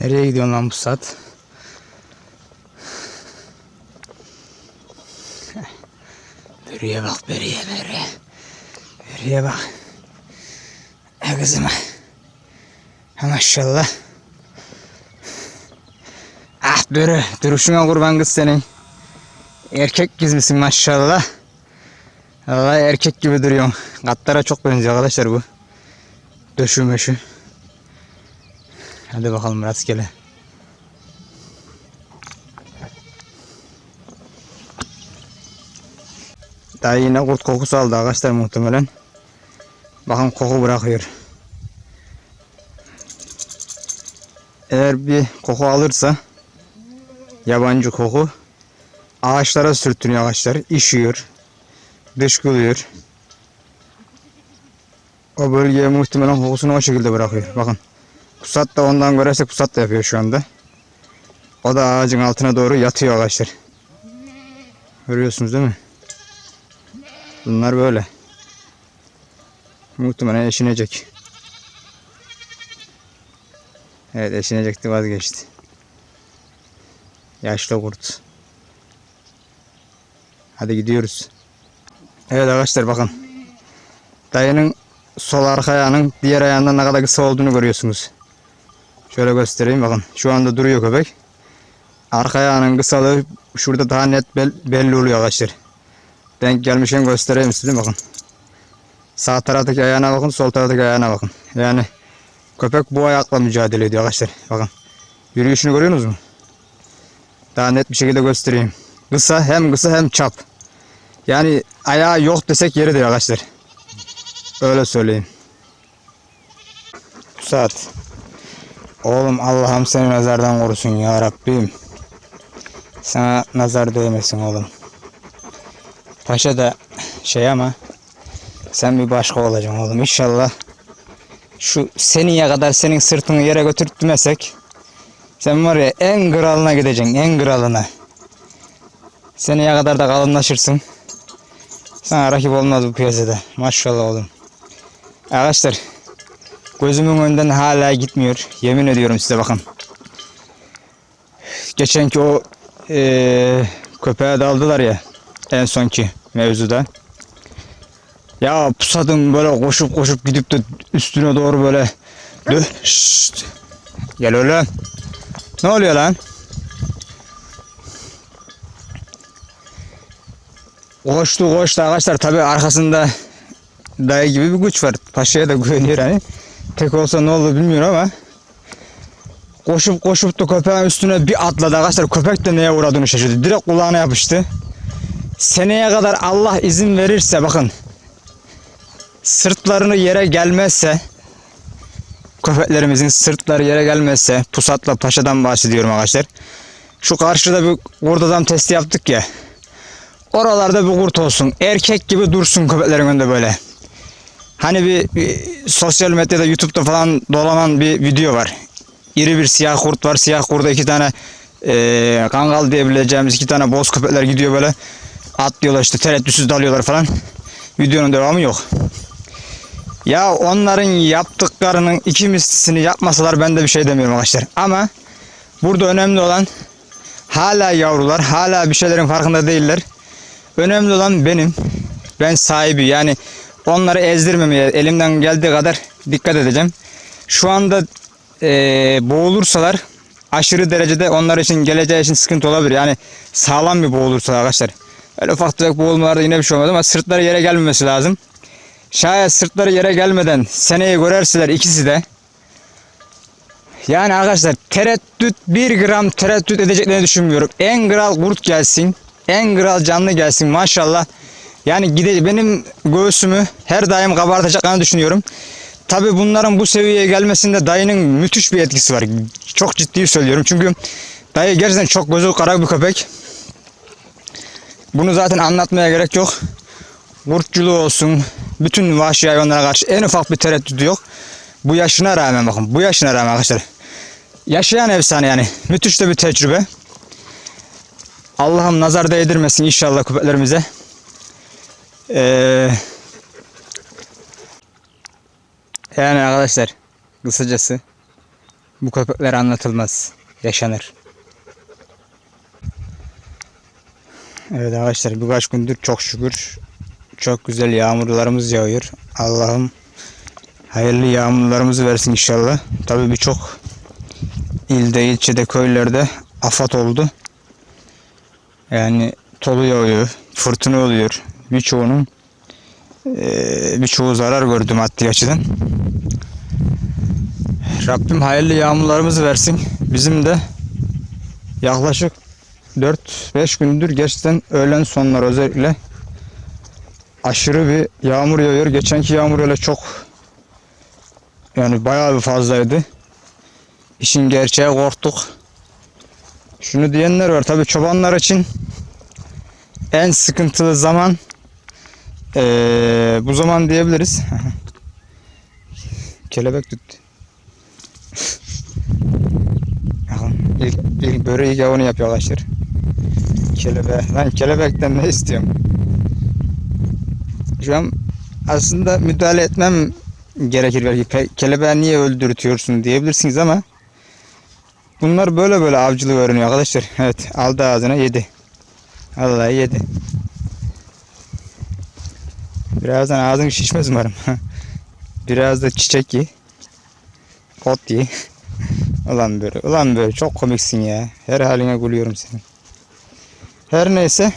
Nereye gidiyorsun lan bu saat? Beriye bak beriye beriye. Beriye bak. Ha kızım. Ha maşallah. Ah börü. Duruşuna kurban kız senin. Erkek kız mısın maşallah. Vallahi erkek gibi duruyorsun. Katlara çok benziyor arkadaşlar bu. Döşü möşü. Hadi bakalım rastgele. Daha yine kurt kokusu aldı arkadaşlar muhtemelen. Bakın koku bırakıyor. Eğer bir koku alırsa yabancı koku ağaçlara sürtünüyor ağaçlar. işiyor. Dışkılıyor. O bölgeye muhtemelen kokusunu o şekilde bırakıyor. Bakın. Pusat da ondan görerse pusat da yapıyor şu anda. O da ağacın altına doğru yatıyor ağaçlar. Görüyorsunuz değil mi? Bunlar böyle. Muhtemelen eşinecek. Evet eşinecekti vazgeçti. Yaşlı kurt. Hadi gidiyoruz. Evet arkadaşlar bakın. Dayının sol arka ayağının diğer ayağından ne kadar kısa olduğunu görüyorsunuz. Şöyle göstereyim bakın. Şu anda duruyor köpek. Arka ayağının kısalığı şurada daha net bel- belli oluyor arkadaşlar. Denk gelmişken göstereyim size bakın. Sağ taraftaki ayağına bakın, sol taraftaki ayağına bakın. Yani köpek bu ayakla mücadele ediyor arkadaşlar. Bakın. Yürüyüşünü görüyorsunuz mu? Daha net bir şekilde göstereyim. Kısa hem kısa hem çap. Yani ayağı yok desek yeridir arkadaşlar. Öyle söyleyeyim. Saat. Oğlum Allah'ım seni nazardan korusun ya Rabbim. Sana nazar değmesin oğlum. Paşa da şey ama sen bir başka olacaksın oğlum inşallah. Şu seneye kadar senin sırtını yere götürtmesek sen var ya en kralına gideceksin en kralına. Seneye kadar da kalınlaşırsın. Sana rakip olmaz bu piyasada. Maşallah oğlum. Arkadaşlar gözümün önünden hala gitmiyor. Yemin ediyorum size bakın. Geçenki o eee köpeğe daldılar ya en sonki mevzuda. Ya pusadım böyle koşup koşup gidip de üstüne doğru böyle Dö. Gel oğlum. Ne oluyor lan? Koştu koştu arkadaşlar tabi arkasında dayı gibi bir güç var. Paşa'ya da güveniyor hani. Tek olsa ne olur bilmiyorum ama koşup koşup da köpeğin üstüne bir atladı arkadaşlar. Köpek de neye uğradığını şaşırdı. Direkt kulağına yapıştı. Seneye kadar Allah izin verirse bakın sırtlarını yere gelmezse köpeklerimizin sırtları yere gelmezse pusatla paşadan bahsediyorum arkadaşlar. Şu karşıda bir kurt adam testi yaptık ya. Oralarda bir kurt olsun. Erkek gibi dursun köpeklerin önünde böyle. Hani bir, bir sosyal medyada YouTube'da falan dolanan bir video var. İri bir siyah kurt var. Siyah kurda iki tane eee kangal diyebileceğimiz iki tane boz köpekler gidiyor böyle. Atlıyorlar işte tereddütsüz dalıyorlar falan. Videonun devamı yok. Ya onların yaptıklarının iki mislisini yapmasalar ben de bir şey demiyorum arkadaşlar. Ama burada önemli olan hala yavrular, hala bir şeylerin farkında değiller. Önemli olan benim. Ben sahibi yani onları ezdirmemeye elimden geldiği kadar dikkat edeceğim. Şu anda eee, boğulursalar aşırı derecede onlar için geleceği için sıkıntı olabilir. Yani sağlam bir boğulursa arkadaşlar. Öyle ufak tefek boğulmalarda yine bir şey olmaz ama sırtları yere gelmemesi lazım. Şayet sırtları yere gelmeden seneyi görerseler ikisi de yani arkadaşlar tereddüt bir gram tereddüt edeceklerini düşünmüyorum. En kral kurt gelsin. En kral canlı gelsin maşallah. Yani gide benim göğsümü her daim kabartacaklarını düşünüyorum. Tabi bunların bu seviyeye gelmesinde dayının müthiş bir etkisi var. Çok ciddi söylüyorum. Çünkü dayı gerçekten çok gözü kara bir köpek. Bunu zaten anlatmaya gerek yok. Kurtçuluğu olsun, bütün vahşi hayvanlara karşı en ufak bir tereddütü yok. Bu yaşına rağmen bakın, bu yaşına rağmen arkadaşlar. Yaşayan efsane yani. Müthiş de bir tecrübe. Allah'ım nazar değdirmesin inşallah köpeklerimize. Ee, yani arkadaşlar kısacası Bu köpekler anlatılmaz. Yaşanır. Evet arkadaşlar birkaç gündür çok şükür çok güzel yağmurlarımız yağıyor. Allah'ım hayırlı yağmurlarımızı versin inşallah. Tabii birçok ilde, ilçede, köylerde afat oldu. Yani tolu yağıyor, fırtına oluyor. Birçoğunun eee birçoğu zarar gördü maddi açıdan. Rabbim hayırlı yağmurlarımızı versin. Bizim de yaklaşık 4-5 gündür gerçekten öğlen sonları özellikle aşırı bir yağmur yağıyor. Geçenki yağmur öyle çok yani bayağı bir fazlaydı. İşin gerçeği korktuk. Şunu diyenler var tabi çobanlar için en sıkıntılı zaman eee, bu zaman diyebiliriz. Kelebek tuttu. İlk, ilk böreği gavunu yapıyor arkadaşlar. Kelebek. Ben kelebekten ne istiyorum? Şu an aslında müdahale etmem gerekir belki. Kelebeği niye öldürtüyorsun diyebilirsiniz ama bunlar böyle böyle avcılığı öğreniyor arkadaşlar. Evet aldı ağzına yedi. Vallahi yedi. Birazdan ağzın şişmez umarım. Biraz da çiçek ye. Ot ye. Ulan böyle, ulan böyle çok komiksin ya. Her haline gülüyorum senin. Her neyse.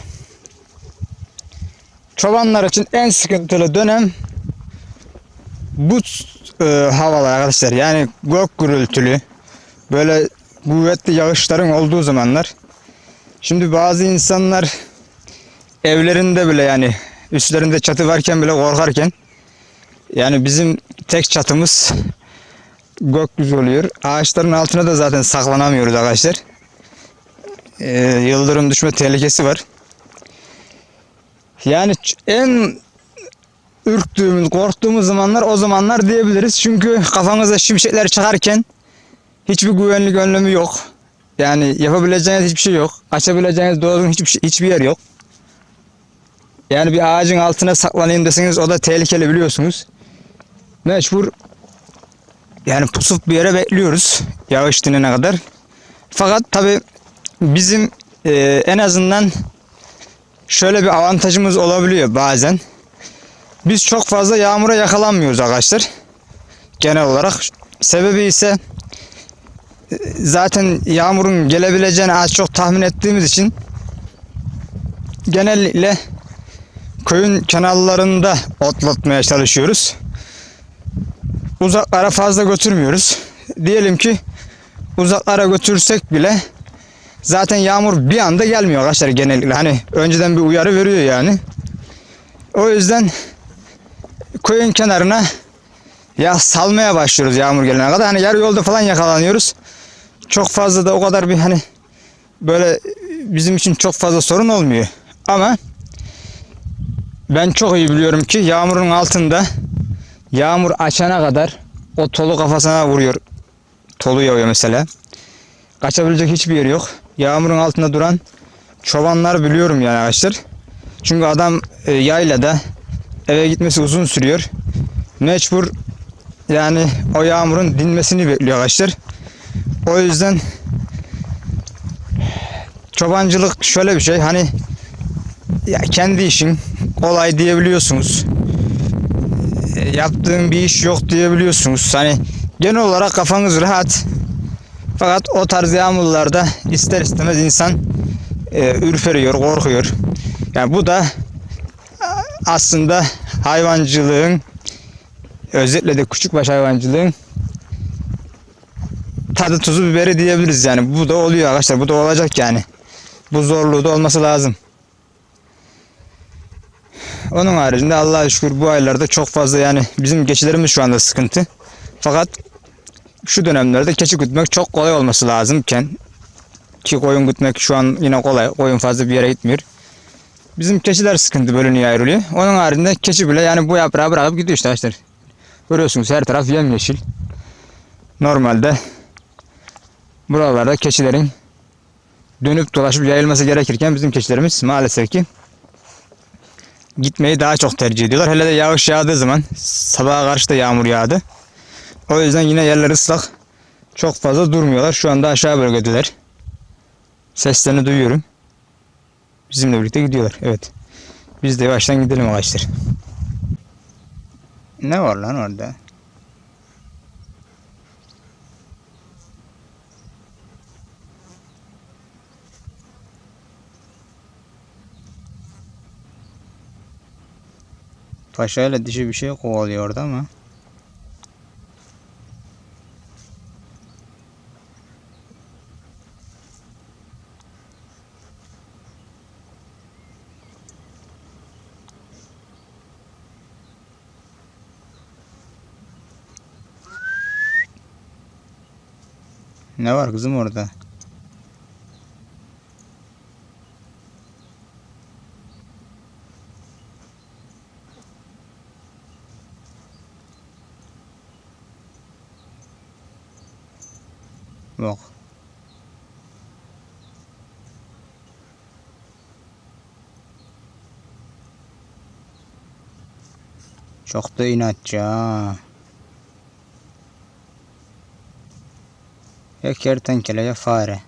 Çobanlar için en sıkıntılı dönem bu e, havalar arkadaşlar. Yani gök gürültülü, böyle kuvvetli yağışların olduğu zamanlar. Şimdi bazı insanlar evlerinde bile yani üstlerinde çatı varken bile korkarken yani bizim tek çatımız gökyüzü oluyor. Ağaçların altına da zaten saklanamıyoruz arkadaşlar. Ee, yıldırım düşme tehlikesi var. Yani en ürktüğümüz, korktuğumuz zamanlar o zamanlar diyebiliriz. Çünkü kafanıza şimşekler çıkarken hiçbir güvenlik önlemi yok. Yani yapabileceğiniz hiçbir şey yok. Açabileceğiniz doğru hiçbir, şey- hiçbir yer yok. Yani bir ağacın altına saklanayım deseniz o da tehlikeli biliyorsunuz. Mecbur yani pusup bir yere bekliyoruz yağış dinene kadar. Fakat tabi bizim e, en azından şöyle bir avantajımız olabiliyor bazen. Biz çok fazla yağmura yakalanmıyoruz arkadaşlar. Genel olarak. Sebebi ise e, zaten yağmurun gelebileceğini az çok tahmin ettiğimiz için genellikle köyün kenarlarında otlatmaya çalışıyoruz uzaklara fazla götürmüyoruz. Diyelim ki uzaklara götürsek bile zaten yağmur bir anda gelmiyor arkadaşlar genellikle. Hani önceden bir uyarı veriyor yani. O yüzden köyün kenarına ya salmaya başlıyoruz yağmur gelene kadar. Hani yarı yolda falan yakalanıyoruz. Çok fazla da o kadar bir hani böyle bizim için çok fazla sorun olmuyor. Ama ben çok iyi biliyorum ki yağmurun altında Yağmur açana kadar o tolu kafasına vuruyor. Tolu yağıyor mesela. Kaçabilecek hiçbir yer yok. Yağmurun altında duran çobanlar biliyorum yani arkadaşlar. Çünkü adam e, yaylada eve gitmesi uzun sürüyor. Mecbur yani o yağmurun dinmesini bekliyor arkadaşlar. O yüzden çobancılık şöyle bir şey hani ya kendi işin kolay diyebiliyorsunuz yaptığın bir iş yok diyebiliyorsunuz. Hani genel olarak kafanız rahat. Fakat o tarz yağmurlarda ister istemez insan e, ürperiyor, korkuyor. Yani bu da aslında hayvancılığın özellikle de küçükbaş hayvancılığın tadı tuzu biberi diyebiliriz yani. Bu da oluyor arkadaşlar. Bu da olacak yani. Bu zorluğu da olması lazım. Onun haricinde Allah'a şükür bu aylarda çok fazla yani bizim keçilerimiz şu anda sıkıntı. Fakat şu dönemlerde keçi gütmek çok kolay olması lazımken ki koyun gütmek şu an yine kolay. Koyun fazla bir yere gitmiyor. Bizim keçiler sıkıntı bölünüyor ayrılıyor. Onun haricinde keçi bile yani bu yaprağı bırakıp gidiyor işte arkadaşlar. Görüyorsunuz her taraf yemyeşil. Normalde buralarda keçilerin dönüp dolaşıp yayılması gerekirken bizim keçilerimiz maalesef ki gitmeyi daha çok tercih ediyorlar. Hele de yağış yağdığı zaman sabaha karşı da yağmur yağdı. O yüzden yine yerler ıslak. Çok fazla durmuyorlar. Şu anda aşağı bölgedeler. Seslerini duyuyorum. Bizimle birlikte gidiyorlar. Evet. Biz de yavaştan gidelim arkadaşlar. Ne var lan orada? Paşa ile dişi bir şey kovalıyor orada ama. Ne var kızım orada? Bak. Çok da inatçı ha. Ya kertenkele ya fare.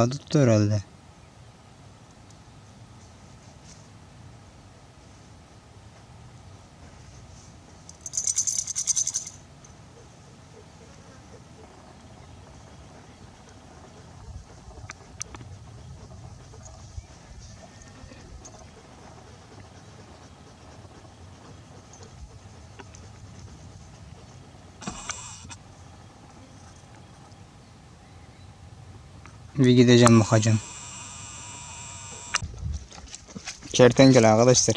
Allah tuttu herhalde. Bir gideceğim bakacağım. Kertenkele arkadaşlar.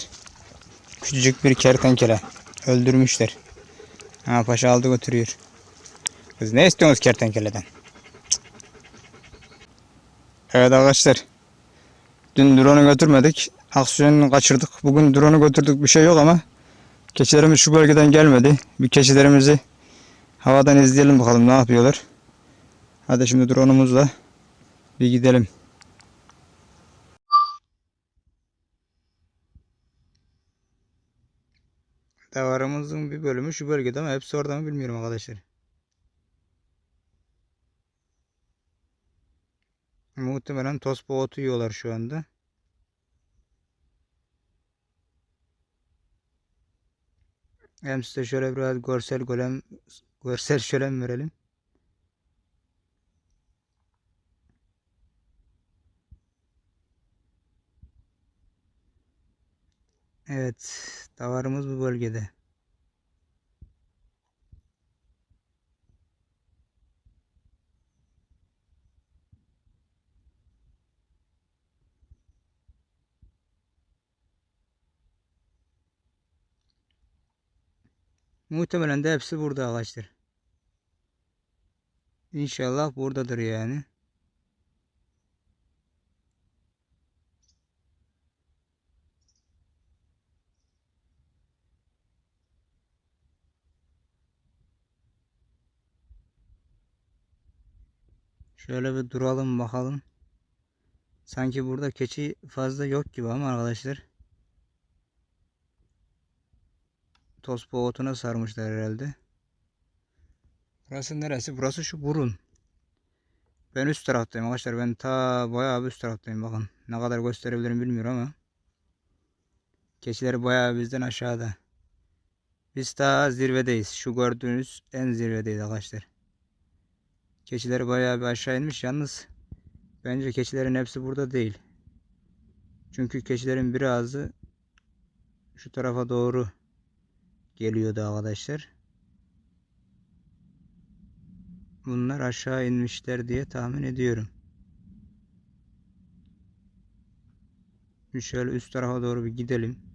Küçücük bir kertenkele. Öldürmüşler. Ha paşa aldı götürüyor. Kız ne istiyorsunuz kertenkeleden? Evet arkadaşlar. Dün drone'u götürmedik. Aksiyonunu kaçırdık. Bugün drone'u götürdük bir şey yok ama keçilerimiz şu bölgeden gelmedi. Bir keçilerimizi havadan izleyelim bakalım ne yapıyorlar. Hadi şimdi drone'umuzla bir gidelim. Davarımızın bir bölümü şu bölgede ama hepsi orada mı bilmiyorum arkadaşlar. Muhtemelen tospa otu yiyorlar şu anda. Hem size şöyle biraz görsel golem görsel şölen verelim. Evet, davarımız bu bölgede. Muhtemelen de hepsi burada ağaçtır. İnşallah buradadır yani. Şöyle bir duralım bakalım. Sanki burada keçi fazla yok gibi ama arkadaşlar. Tospa otuna sarmışlar herhalde. Burası neresi? Burası şu burun. Ben üst taraftayım arkadaşlar. Ben ta bayağı üst taraftayım. Bakın ne kadar gösterebilirim bilmiyorum ama. Keçiler bayağı bizden aşağıda. Biz daha zirvedeyiz. Şu gördüğünüz en zirvedeyiz arkadaşlar. Keçiler bayağı bir aşağı inmiş. Yalnız bence keçilerin hepsi burada değil. Çünkü keçilerin birazı şu tarafa doğru geliyordu arkadaşlar. Bunlar aşağı inmişler diye tahmin ediyorum. Şöyle üst tarafa doğru bir gidelim.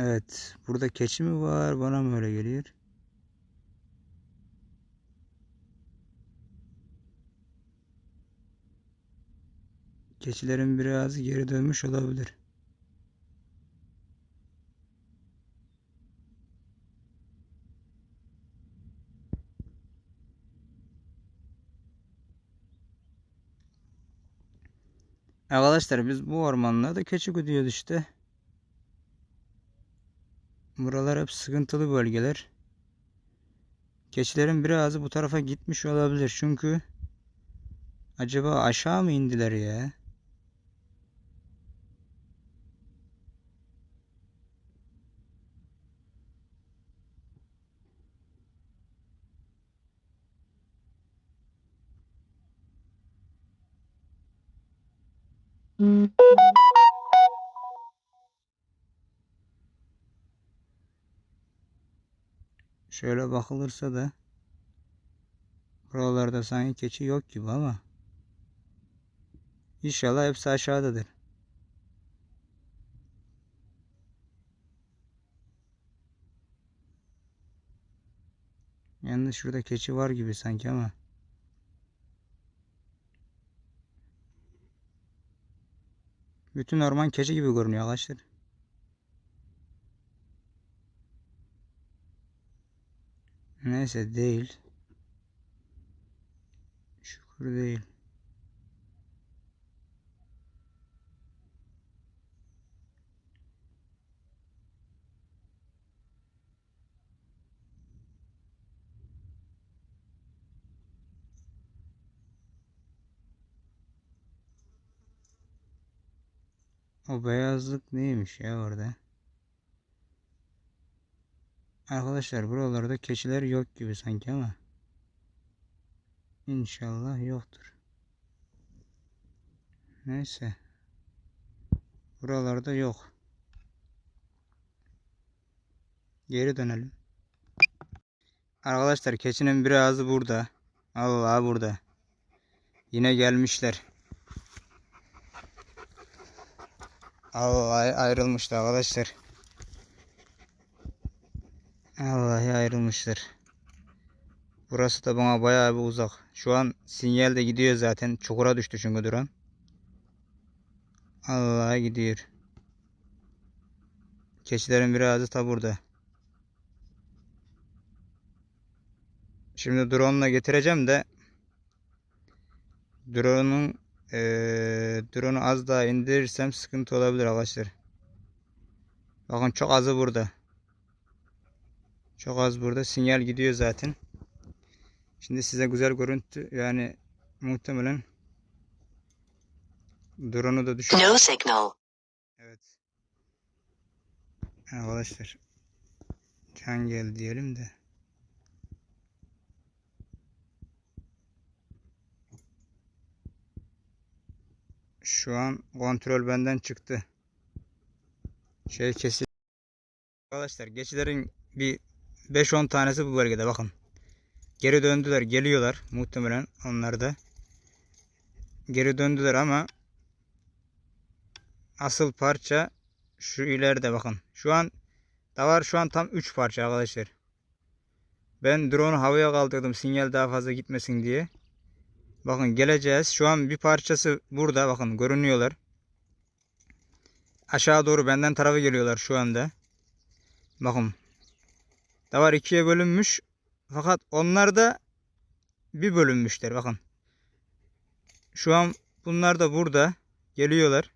Evet. Burada keçi mi var? Bana mı öyle geliyor? Keçilerin birazı geri dönmüş olabilir. Arkadaşlar biz bu ormanlarda keçi güdüyoruz işte. Buralar hep sıkıntılı bölgeler. Keçilerin birazı bu tarafa gitmiş olabilir çünkü acaba aşağı mı indiler ya? Şöyle bakılırsa da buralarda sanki keçi yok gibi ama İnşallah hepsi aşağıdadır. Yalnız şurada keçi var gibi sanki ama. Bütün orman keçi gibi görünüyor arkadaşlar. Neyse değil. Şükür değil. O beyazlık neymiş ya orada? Arkadaşlar buralarda keçiler yok gibi sanki ama. İnşallah yoktur. Neyse. Buralarda yok. Geri dönelim. Arkadaşlar keçinin birazı burada. Allah burada. Yine gelmişler. Allah ayrılmıştı arkadaşlar. Vallahi ayrılmışlar. Burası da bana bayağı bir uzak. Şu an sinyal de gidiyor zaten. Çukura düştü çünkü drone. Allah gidiyor. Keçilerin birazı da burada. Şimdi drone ile getireceğim de drone'un ee, drone'u az daha indirirsem sıkıntı olabilir arkadaşlar. Bakın çok azı burada. Çok az burada. Sinyal gidiyor zaten. Şimdi size güzel görüntü yani muhtemelen drone'u da düşür. No signal. Evet. Arkadaşlar. Can gel diyelim de. Şu an kontrol benden çıktı. Şey kesin. Arkadaşlar geçilerin bir 5-10 tanesi bu bölgede bakın. Geri döndüler geliyorlar muhtemelen onlar da. Geri döndüler ama asıl parça şu ileride bakın. Şu an da var şu an tam 3 parça arkadaşlar. Ben drone'u havaya kaldırdım sinyal daha fazla gitmesin diye. Bakın geleceğiz. Şu an bir parçası burada bakın görünüyorlar. Aşağı doğru benden tarafı geliyorlar şu anda. Bakın. Davar ikiye bölünmüş. Fakat onlar da bir bölünmüşler bakın. Şu an bunlar da burada. Geliyorlar.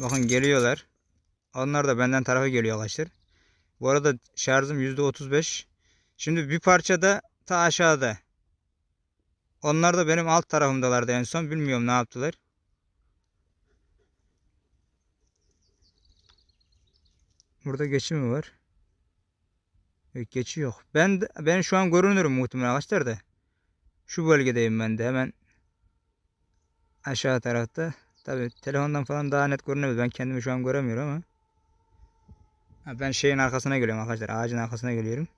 Bakın geliyorlar. Onlar da benden tarafa geliyor arkadaşlar. Bu arada şarjım %35. Şimdi bir parça da ta aşağıda. Onlar da benim alt tarafımdalardı en son. Bilmiyorum ne yaptılar. Burada geçi mi var? Geçi yok. Ben ben şu an görünürüm muhtemelen arkadaşlar da. Şu bölgedeyim ben de hemen aşağı tarafta. Tabi telefondan falan daha net görünebilir. Ben kendimi şu an göremiyorum ama. Ben şeyin arkasına geliyorum arkadaşlar. Ağacın arkasına geliyorum.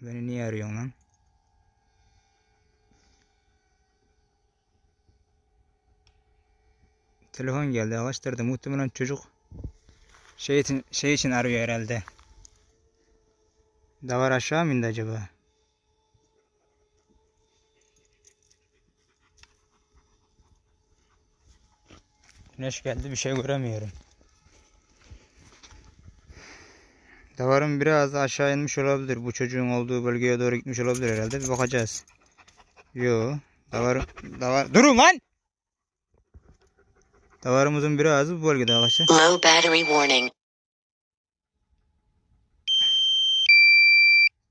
Beni niye arıyorsun lan? Telefon geldi arkadaşlar da muhtemelen çocuk şey için, şey için arıyor herhalde. Davar aşağı mı indi acaba? Güneş geldi bir şey göremiyorum. Davarım biraz aşağı inmiş olabilir. Bu çocuğun olduğu bölgeye doğru gitmiş olabilir herhalde. Bir bakacağız. Yo. Davar, davar. Durun lan! Davarımızın biraz bu bölgede arkadaşlar. Low battery warning.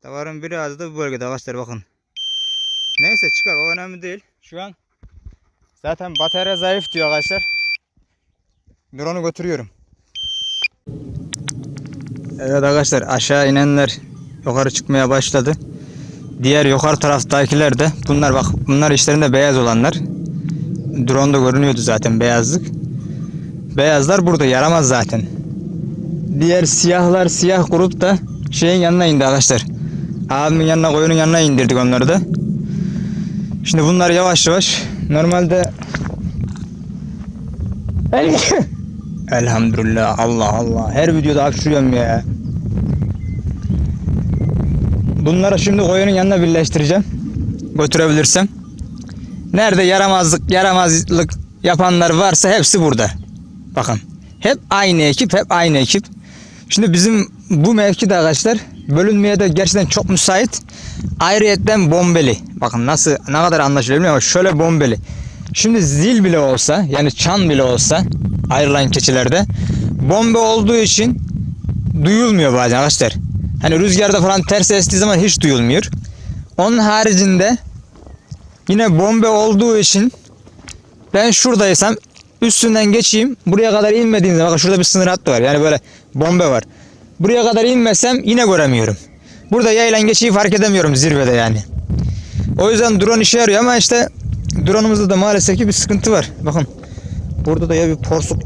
Davarın biraz da bu bölgede arkadaşlar bakın. Neyse çıkar o önemli değil. Şu an zaten batarya zayıf diyor arkadaşlar. Drone'u götürüyorum. Evet arkadaşlar aşağı inenler yukarı çıkmaya başladı. Diğer yukarı taraftakiler de bunlar bak bunlar işlerinde beyaz olanlar. Drone'da görünüyordu zaten beyazlık. Beyazlar burada yaramaz zaten. Diğer siyahlar siyah grup da şeyin yanına indi arkadaşlar. Abimin yanına koyunun yanına indirdik onları da. Şimdi bunlar yavaş yavaş normalde Elhamdülillah Allah Allah her videoda hapşırıyorum ya. Bunları şimdi koyunun yanına birleştireceğim. Götürebilirsem. Nerede yaramazlık yaramazlık yapanlar varsa hepsi burada. Bakın. Hep aynı ekip hep aynı ekip. Şimdi bizim bu mevkide arkadaşlar bölünmeye de gerçekten çok müsait. Ayrıyetten bombeli. Bakın nasıl ne kadar anlaşılıyor bilmiyorum ama şöyle bombeli. Şimdi zil bile olsa yani çan bile olsa ayrılan keçilerde bombe olduğu için duyulmuyor bazen arkadaşlar. Hani rüzgarda falan ters estiği zaman hiç duyulmuyor. Onun haricinde yine bombe olduğu için ben şuradaysam üstünden geçeyim. Buraya kadar inmediğim zaman bakın şurada bir sınır hattı var. Yani böyle bombe var. Buraya kadar inmesem yine göremiyorum. Burada yaylan geçiyi fark edemiyorum zirvede yani. O yüzden drone işe yarıyor ama işte drone'umuzda da maalesef ki bir sıkıntı var. Bakın burada da ya bir porsuk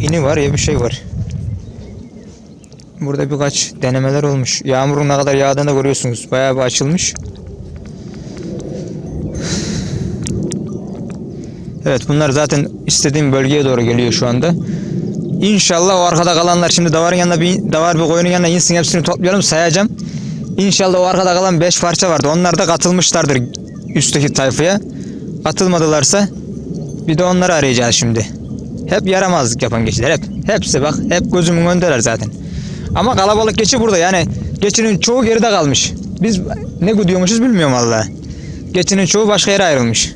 ini var ya bir şey var. Burada birkaç denemeler olmuş. Yağmurun ne kadar yağdığını da görüyorsunuz. Bayağı bir açılmış. Evet bunlar zaten istediğim bölgeye doğru geliyor şu anda. İnşallah o arkada kalanlar şimdi davarın yanına bir davar bir koyunun yanına insin hepsini toplayalım sayacağım. İnşallah o arkada kalan 5 parça vardı. Onlar da katılmışlardır üstteki tayfaya. Katılmadılarsa bir de onları arayacağız şimdi. Hep yaramazlık yapan geçiler hep. Hepsi bak hep gözümün önündeler zaten. Ama kalabalık geçi burada yani geçinin çoğu geride kalmış. Biz ne gidiyormuşuz bilmiyorum valla. Geçinin çoğu başka yere ayrılmış.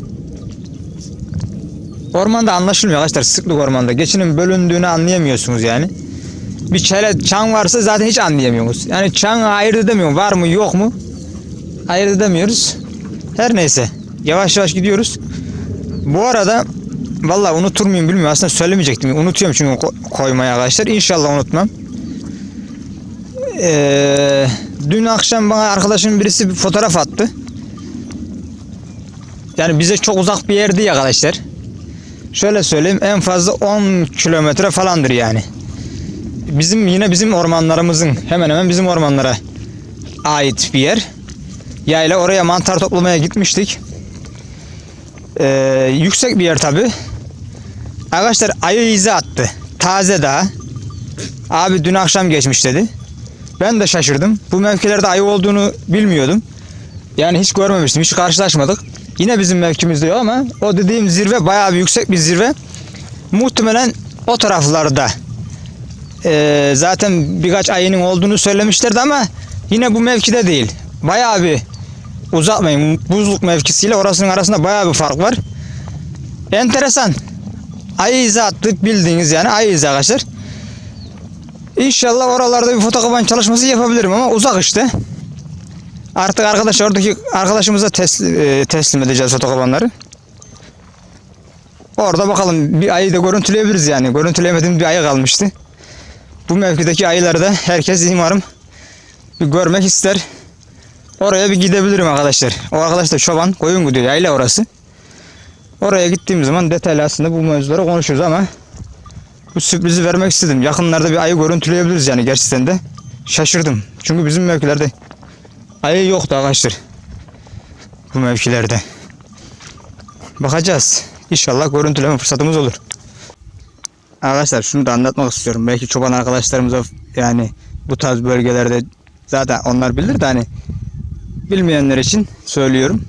Ormanda anlaşılmıyor arkadaşlar sıklık ormanda. Geçinin bölündüğünü anlayamıyorsunuz yani. Bir çele çan varsa zaten hiç anlayamıyorsunuz. Yani çan ayırt edemiyorum. Var mı yok mu? Ayırt edemiyoruz. Her neyse. Yavaş yavaş gidiyoruz. Bu arada vallahi unutur muyum bilmiyorum. Aslında söylemeyecektim. Unutuyorum çünkü ko- koymayı arkadaşlar. İnşallah unutmam. Ee, dün akşam bana arkadaşım birisi bir fotoğraf attı. Yani bize çok uzak bir yerdi ya arkadaşlar. Şöyle söyleyeyim en fazla 10 kilometre falandır yani. Bizim yine bizim ormanlarımızın hemen hemen bizim ormanlara ait bir yer. Yayla oraya mantar toplamaya gitmiştik. Ee, yüksek bir yer tabi. Arkadaşlar ayı izi attı. Taze daha. Abi dün akşam geçmiş dedi. Ben de şaşırdım. Bu mevkilerde ayı olduğunu bilmiyordum. Yani hiç görmemiştim. Hiç karşılaşmadık. Yine bizim mevkimizde yok ama o dediğim zirve bayağı bir yüksek bir zirve. Muhtemelen o taraflarda Ee, zaten birkaç ayının olduğunu söylemişlerdi ama yine bu mevkide değil. Bayağı bir uzatmayın. Buzluk mevkisiyle orasının arasında bayağı bir fark var. Enteresan. Ayı izi attık bildiğiniz yani ayı izi arkadaşlar. İnşallah oralarda bir fotokopan çalışması yapabilirim ama uzak işte. Artık arkadaş oradaki arkadaşımıza teslim, e, teslim edeceğiz fotokopanları. Orada bakalım bir ayı da görüntüleyebiliriz yani. Görüntüleyemediğim bir ayı kalmıştı. Bu mevkideki ayıları da herkes umarım bir görmek ister. Oraya bir gidebilirim arkadaşlar. O arkadaş da çoban, koyun gidiyor yayla orası. Oraya gittiğim zaman detaylı aslında bu mevzuları konuşuruz ama bu sürprizi vermek istedim. Yakınlarda bir ayı görüntüleyebiliriz yani gerçekten de. Şaşırdım. Çünkü bizim mevkilerde ayı yoktu arkadaşlar. Bu mevkilerde. Bakacağız. İnşallah görüntüleme fırsatımız olur. Arkadaşlar şunu da anlatmak istiyorum. Belki çoban arkadaşlarımıza yani bu tarz bölgelerde zaten onlar bilir de hani bilmeyenler için söylüyorum.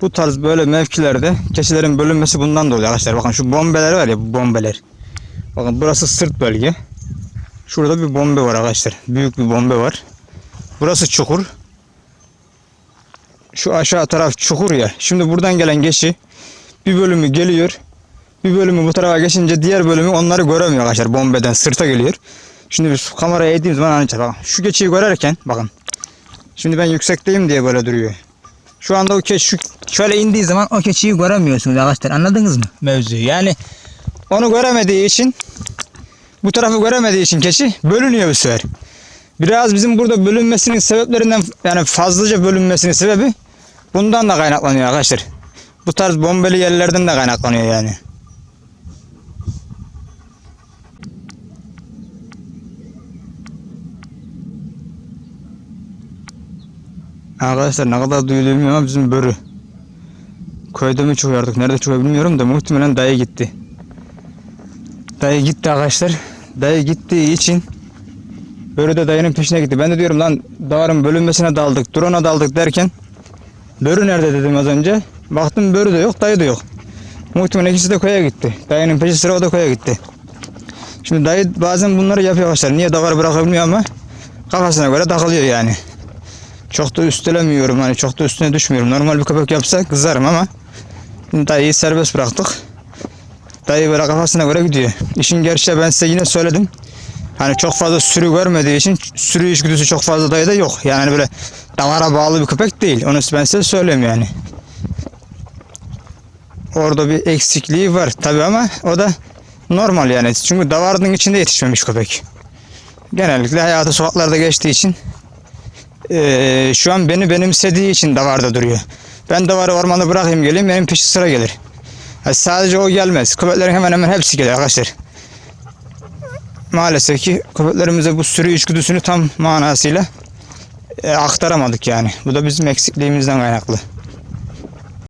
Bu tarz böyle mevkilerde keçilerin bölünmesi bundan dolayı arkadaşlar. Bakın şu bombeler var ya bu bombeler. Bakın burası sırt bölge. Şurada bir bombe var arkadaşlar. Büyük bir bombe var. Burası çukur. Şu aşağı taraf çukur ya. Şimdi buradan gelen geçi bir bölümü geliyor. Bir bölümü bu tarafa geçince diğer bölümü onları göremiyor arkadaşlar. Bombeden sırta geliyor. Şimdi biz kameraya eğdiğim zaman anlayacağız. Bakın şu geçiyi görerken bakın. Şimdi ben yüksekteyim diye böyle duruyor. Şu anda o keçi şu, şöyle indiği zaman o keçiyi göremiyorsunuz arkadaşlar. Anladınız mı mevzuyu? Yani onu göremediği için bu tarafı göremediği için keçi bölünüyor bu sefer. Biraz bizim burada bölünmesinin sebeplerinden yani fazlaca bölünmesinin sebebi bundan da kaynaklanıyor arkadaşlar. Bu tarz bombeli yerlerden de kaynaklanıyor yani. Arkadaşlar ne kadar duyuluyor ama bizim börü. Köyde mi çıkıyor artık nerede çıkıyor bilmiyorum da muhtemelen dayı gitti. Dayı gitti arkadaşlar. Dayı gittiği için Börü de dayının peşine gitti. Ben de diyorum lan dağın bölünmesine daldık, drone'a daldık derken Börü nerede dedim az önce. Baktım börü de yok, dayı da yok. Muhtemelen ikisi de koya gitti. Dayının peşi sıra o da koya gitti. Şimdi dayı bazen bunları yapıyor arkadaşlar. Niye davarı bırakabiliyor ama kafasına göre takılıyor yani. Çok da üstelemiyorum hani çok da üstüne düşmüyorum. Normal bir köpek yapsa kızarım ama dayıyı serbest bıraktık. Dayı böyle kafasına göre gidiyor. İşin gerçeği ben size yine söyledim. Hani çok fazla sürü görmediği için sürü içgüdüsü çok fazla dayıda yok. Yani böyle davara bağlı bir köpek değil. Onu ben size söyleyeyim yani. Orada bir eksikliği var tabi ama o da normal yani. Çünkü davarın içinde yetişmemiş köpek. Genellikle hayatı sokaklarda geçtiği için eee, şu an beni benimsediği için davarda duruyor. Ben davarı ormanda bırakayım geleyim benim peşi sıra gelir. Ha, sadece o gelmez. Köpeklerin hemen hemen hepsi gelir arkadaşlar maalesef ki köpeklerimize bu sürü içgüdüsünü tam manasıyla e, aktaramadık yani. Bu da bizim eksikliğimizden kaynaklı.